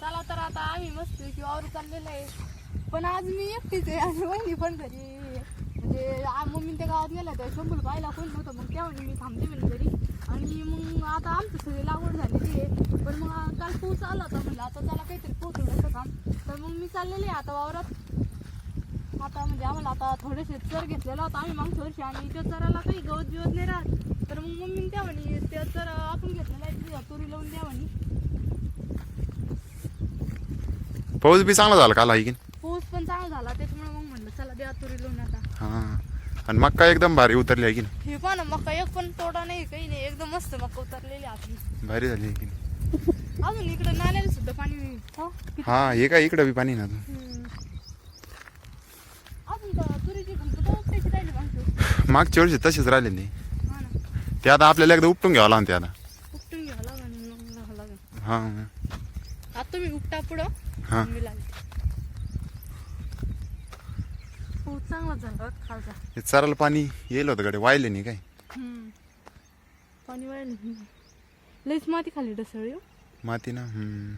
चला तर आता आम्ही मस्त वावर चाललेलं आहे. पण आज मी एकटीच आहे आणि वहिनी पण घरी म्हणजे मम्मी त्या गावात गेल्या त्या शंभूला पाहिला कोण नव्हतं मग त्या मी थांबते म्हणे घरी. आणि मग आता आमचं सगळी लागवड झालेली आहे. पण मग काल पाऊस आला होता म्हणलं आता त्याला काहीतरी पोहोचवण्याचं काम तर मग मी चाललेली आहे आता वावरात. आता म्हणजे आम्हाला आता थोडेसे चर घेतलेला होता आम्ही मागच्या वर्षी आणि त्या चराला काही गवत बिवत नाही राहत. तर मग मम्मी त्या म्हणे त्या चर आपण घेतलेला आहे तुझ्या तुरी लावून द्या म्हणे. पाऊस बी चांगला झाला काल आहे की? पाऊस पण चांगला झाला त्याच्यामुळे मग म्हणलं चला द्या तुरी लावून आता हा आणि मक्का एकदम भारी उतरली आहे की नाही? हे पहा ना मका एक पण तोडा नाही काही नाही एकदम मस्त मका उतरलेली आपली भारी झाली आहे की नाही? अजून इकडे नाल्याला सुद्धा पाणी हो? हा हे काय इकडं बी पाणी ना अजून. हम्म. अजून तर तुरीची घुमतं तर उपटायची राहिली मागच्या मागच्या वर्षी तसेच राहिलेली हा ना ते आता आपल्याला एकदा उपटून घ्यावं लागते आता उपटून घ्यावं लागेल मग घ्यावं लागेल हा आता तुम्ही उपटा पुढं हा. मी लागेल पाऊस चांगला झाला बघ खालचा हे चराला पाणी येईल होतं कडे वाहिले नाही काय? हम्म. पाणी वाढलं लईच माती खाली डसळी माती ना? हम्म.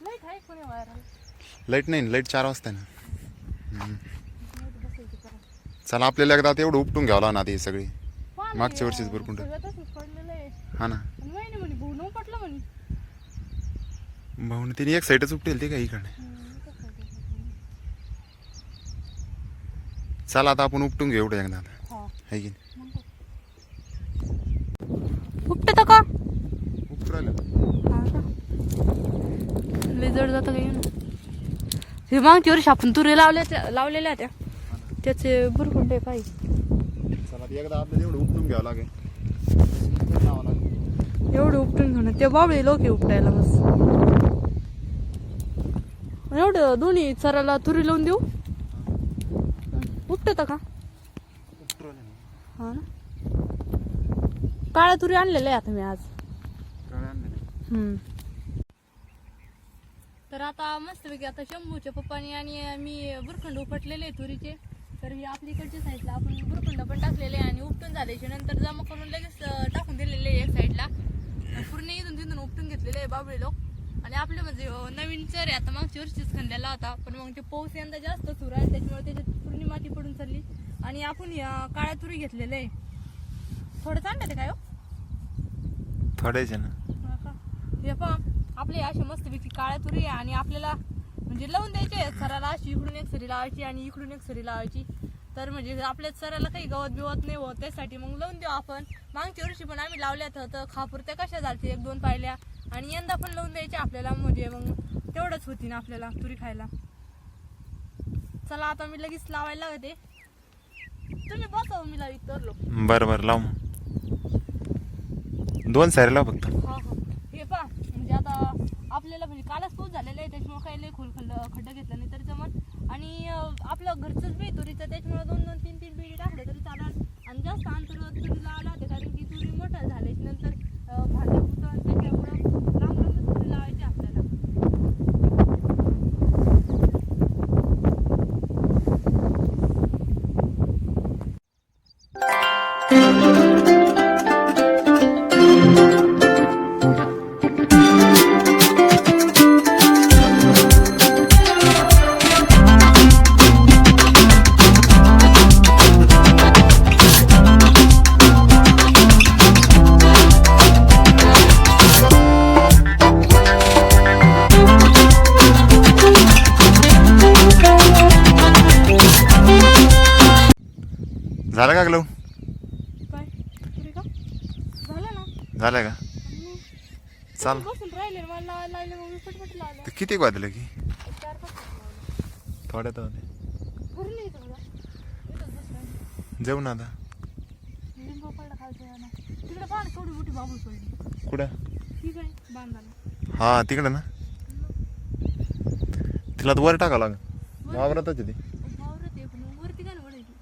लई काय कोणी वायर लाइट नाही लाइट चार वाजता आहे ना. चला आपल्याला एकदा आता एवढं उपटून घ्यावं लागणार आता हे सगळी. मागच्या वर्षीच भरपूर. टाक. सगळं तसंच पडलेलं आहे. हा ना आणि वहिनी म्हणे भाऊ नऊ पटलं म्हणे भाऊन तिने एक साईडच उपटेल ते काय इकडे चला आता आपण उपटून घेऊ एवढं एकदा आता. हा. है की नाही? उपटत का? उपटू राहिलं. जातं काही ना. हे आपण तुरे लावल्या लावलेल्या त्या. त्याचे भरपूर काही चला ते एकदा आपल्याला एवढं उपटून घ्यावं लागेल. लावावं लागेल. एवढं उपटून घेऊन ते बाबळे लोक उपटायला बस. एवढं दोन्ही चराला तुरी लावून देऊ उपटत का. हा ना काळ्या तुरी आणलेल्या आहे आता मी आज. हम्म. तर आता मस्तपैकी आता शंभूच्या पप्पानी आणि मी बुरखंड उपटलेले तुरीचे तर ही आपल्या इकडच्या साईडला आपण बुरखंड पण टाकलेले आणि उपटून झाल्याच्यानंतर जमा करून लगेच टाकून दिलेले आहे एक साईडला पूर्ण इथून तिथून उपटून घेतलेले आहे बाबळे लोक आणि आपले म्हणजे नवीन चर आहे. आता मागच्या वर्षीच खंद्याला होता. पण मग ते पाऊस यंदा जास्त सुरू आहे. त्याच्यामुळे त्याच्यात पूर्ण माती पडून चालली. आणि आपण या काळ्या तुरी घेतलेले आहे. थोडं चांगलं ते काय हो? थोड्याचे ना. हा का? हे पहा. आपले असे मस्तपैकी काळ्या तुरी आहे. आणि आपल्याला म्हणजे लावून द्यायचे सराला अशी इकडून एक सरी लावायची आणि इकडून एक सरी लावायची. तर म्हणजे आपल्या सराला काही गवत बिवत नाही होत त्यासाठी मग लावून देऊ आपण. मागच्या वर्षी पण आम्ही लावल्यात तर खापूर त्या कशा झालते एक दोन पाहिल्या. आणि यंदा पण लावून द्यायचे आपल्याला म्हणजे मग तेवढंच होती ना आपल्याला तुरी खायला. चला आता मी लगेच लावायला लागते. तुम्ही बसव मी लावित तरलो. बरं बरं लाव. दोन सारे लाव फक्त. हा हा. हे पहा म्हणजे आता आपल्याला म्हणजे कालच पाऊस झालेला आहे त्याच्यामुळे काही लई खोल खड्ड खड्डा घेतला नाही तरी जमत आणि आपलं घरचंच मी तुरीचं त्याच्यामुळे दोन दोन तीन तीन पिढी टाकलं तरी चालेल. आणि जास्त अंतर तुरीला झालं का लव काय? तुरी का? झालं ना. झालं का? चाल. तुम्ही बसून राहिले मला लावायला लागले मग मी पटपट लावलं ते किती वाजलं की? एक चार पाच तास लावलं थोड्यात होते. घरी नाही इथंच ना आता. लिंबू पडला खालच्या यानं. तिकडे पाहा ना केवढी मोठी बाबूल पडली कुठं? ठीक आहे बांधायला. हा तिकडं ना. तिला तर वर टाकावं लागेल. वावरातच आहे ती वावरत आहे पण वरती काय ओढायची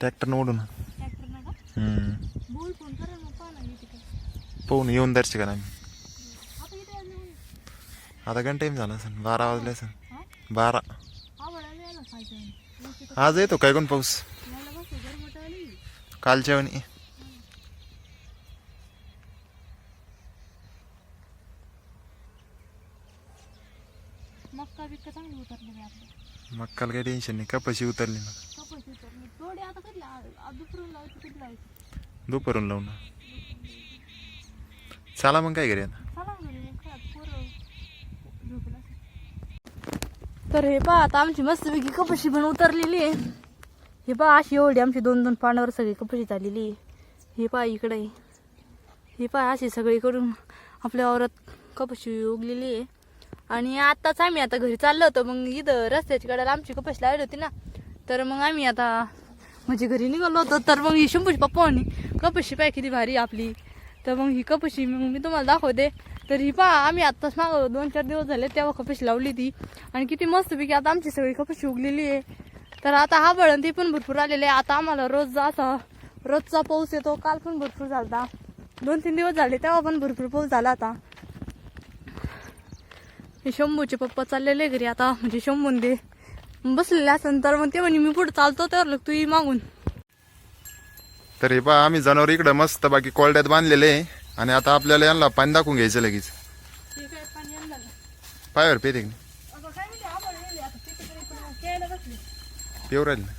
ट्रॅक्टरनं ओढून ट्रॅक्टर ना का हम्म. बोल फोन करा मग पाहा ना येते काय. पाहून येऊन दर्शक करा आम्ही. आता गण टाईम झाला असेल बारा वाजले असेल. हा? बारा. आवडायला यायला खायचं आज येतो काय कोण पाऊस? कालच्या वेळी. मक्का बिक्का चांगली उतरली मी आपल्या मक्काला काही टेन्शन नाही कपाशी उतरली ना उतरली. थोडी आता कधी ला- दुसरं लावायची कधी लावायची? दुपारून लावून चला मग काय घरी आता? चला घरी मग काय पोरं झोपलं असेल. तर हे पहा आता आमची मस्तपैकी कपाशी पण उतरलेली आहे. हे पहा अशी एवढी आमची दोन दोन पानावर सगळी कपाशी झालेली आहे. हे पहा इकडे आहे. हे पहा अशी सगळीकडून आपल्या वावरात कपाशी उगलेली आहे. आणि आत्ताच आम्ही आता घरी चाललो होतो मग इथं रस्त्याच्या कडेला आमची कपाशी लावली होती ना. तर मग आम्ही आता म्हणजे घरी निघालो होतो तर मग ही शंभूची पप्पा म्हणे पाय किती भारी आपली. तर मग ही कपशी मग मी तुम्हाला दाखवते. तर ही पहा आम्ही आत्ताच माग दोन चार दिवस झाले तेव्हा कपशी लावली ती. आणि किती मस्तपैकी आता आमची सगळी कपशी उगलेली आहे. तर आता हा बळण ती पण भरपूर आलेले आहे. आता आम्हाला रोज असा रोजचा पाऊस येतो. काल पण भरपूर झाला दोन तीन दिवस झाले तेव्हा पण भरपूर पाऊस झाला आता. हे शंभूचे पप्पा चाललेले घरी आता म्हणजे शंभून दे. बसलेले असन तर मग ते म्हणे मी पुढे चालतो तर लग तू ये मागून. तर हे पहा आम्ही जनावर इकडं मस्त बाकी कोरड्यात बांधलेले आहे. आणि आता आपल्याला यांना पाणी दाखवून घ्यायचं लगेच. ठीक आहे पाणी आणलं ना. पायावर पेते पेवर राहील. ना?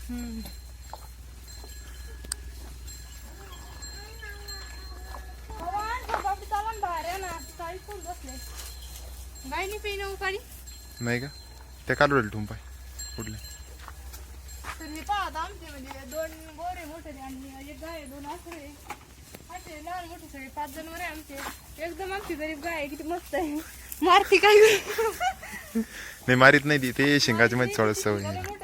नाही हो. नाही का? ते काढू राहील ठुंपाय कुठले? तर हे पहा आता आमचे म्हणजे दोन गोरे मोठे आणि एक गाय दोन आसरे. असे लहान मोठे सगळे पाच जनावर आहे आमचे. एकदम आमची गरीब गाय आहे किती मस्त आहे. मारती काय? नाही मारीत नाही ती ते शिंगाची मध्ये थोडं सवय आहे.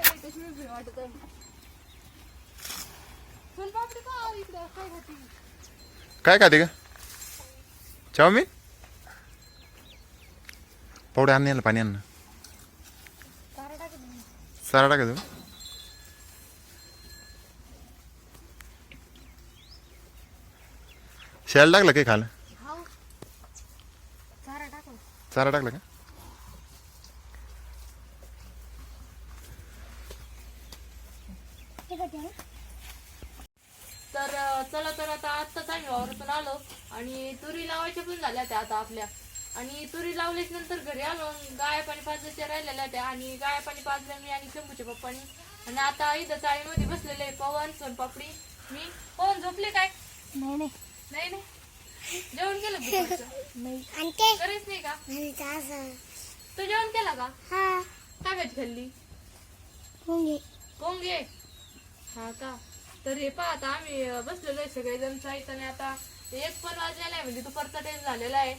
वाटत पहा इकडं, काय खाती? काय खाते का चाऊमिन पवडे आण पाणी आण ना. सारा टाका तुम्ही शेल टाकलं काही खायला हाव. चारा टाकू. चारा टाकला का? तर चला तर आता आत्ताच आम्ही वावरातून आलो आणि तुरी लावायच्या पण झाल्या त्या आता आपल्या. आणि तुरी लावल्याच नंतर घरी आलो गाय पाणी पाजायच्या राहिलेल्या त्या आणि गाय पाणी पाजल्या मी आणि शंभूच्या पप्पानी. आणि आता इथं चाळीमध्ये बसलेले आहे पवन सोनपापडी मी. पवन झोपले काय? नाही नाही. नाही नाही. जेवण केलं दुपारचं? नाही. आणि का? आणि ते जेवण केला का? हा. काय भाजी खाल्ली. मुंगी पोंगे? हा का? तर हे पहा आता आम्ही अं, बसलेलो आहे सगळेजण साहित्याने आता एक पण वाजलेला आहे म्हणजे दुपारचा टाइम झालेला आहे.